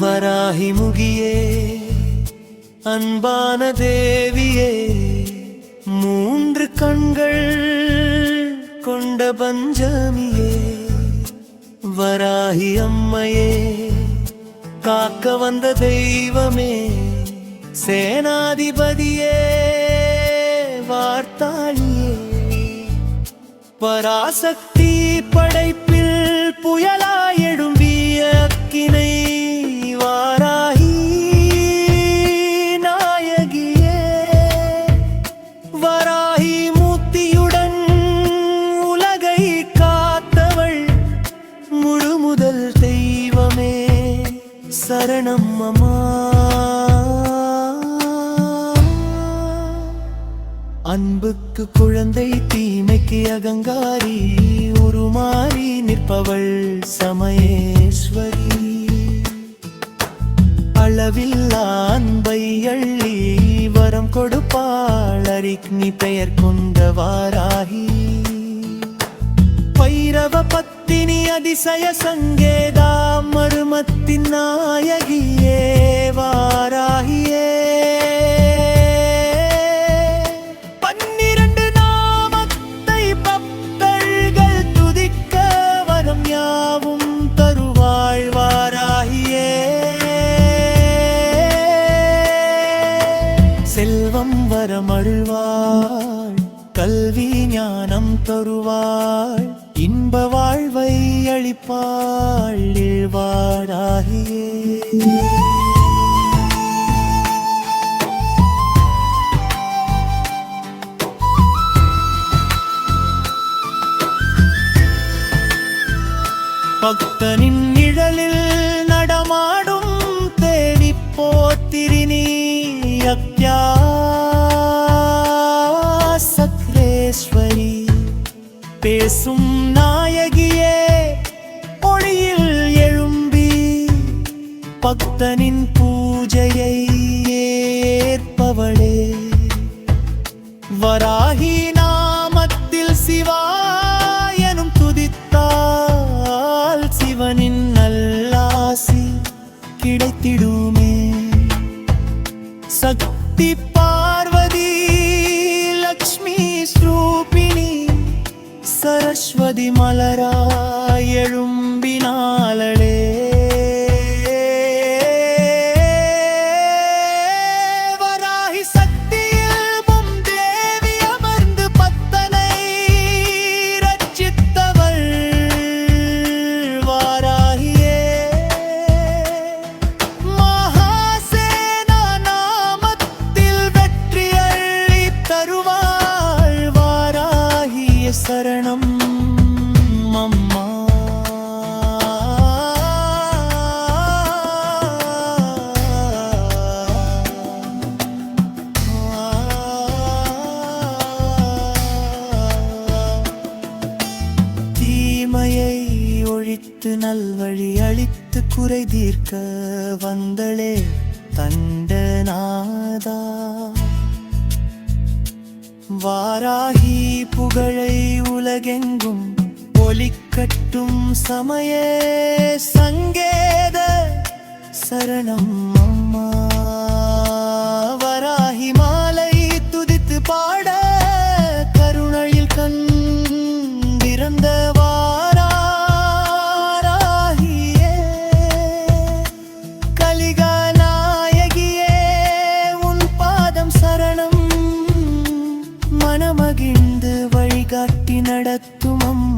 வராகி முகியே அன்பான தேவியே மூன்று கண்கள் கொண்ட பஞ்சமியே வராகி அம்மையே காக்க வந்த தெய்வமே சேனாதிபதியே வார்த்தாளியே பராசக்தி படைப்பு சரணம் அம்மா. அன்புக்கு குழந்தை தீமைக்கு அகங்காரி உருமாறி நிற்பவள் சமயேஸ்வரி. அளவில்லா அன்பை அள்ளி வரம் கொடுப்பாள் அரிக்னி பெயர் கொண்ட வாராகி. பைரவ பத்தினி அதிசய சங்கேதா செல்வம் வரமருள்வாள் கல்வி ஞானம் தருவாள் இன்ப வாழ்வை அளிப்பாள் வாராகியே பக்தனின் நிழலில் நடமாடும் தேடி போத்திரி நீ அக்யா பேசும் நாயகியே ஒளியில் எழும்பி பக்தனின் பூஜையை ஏற்பவளே. வராகி நாமத்தில் சிவா எனும் துதித்தால் சிவனின் நல்லாசி கிடைத்திடுமே. சக்தி சரஸ்வதி மலராய் எழும்பினாளே சரணம் அம்மா. தீமையை ஒழித்து நல்வழி அழித்து குறை தீர்க்க வந்தளே தண்டநாதா. வாராகி புகழை உலகெங்கும் ஒலிக்கட்டும் சமய சங்கேத சரணம் அம்மா. കാട്ടി നടത്തുമമ്മ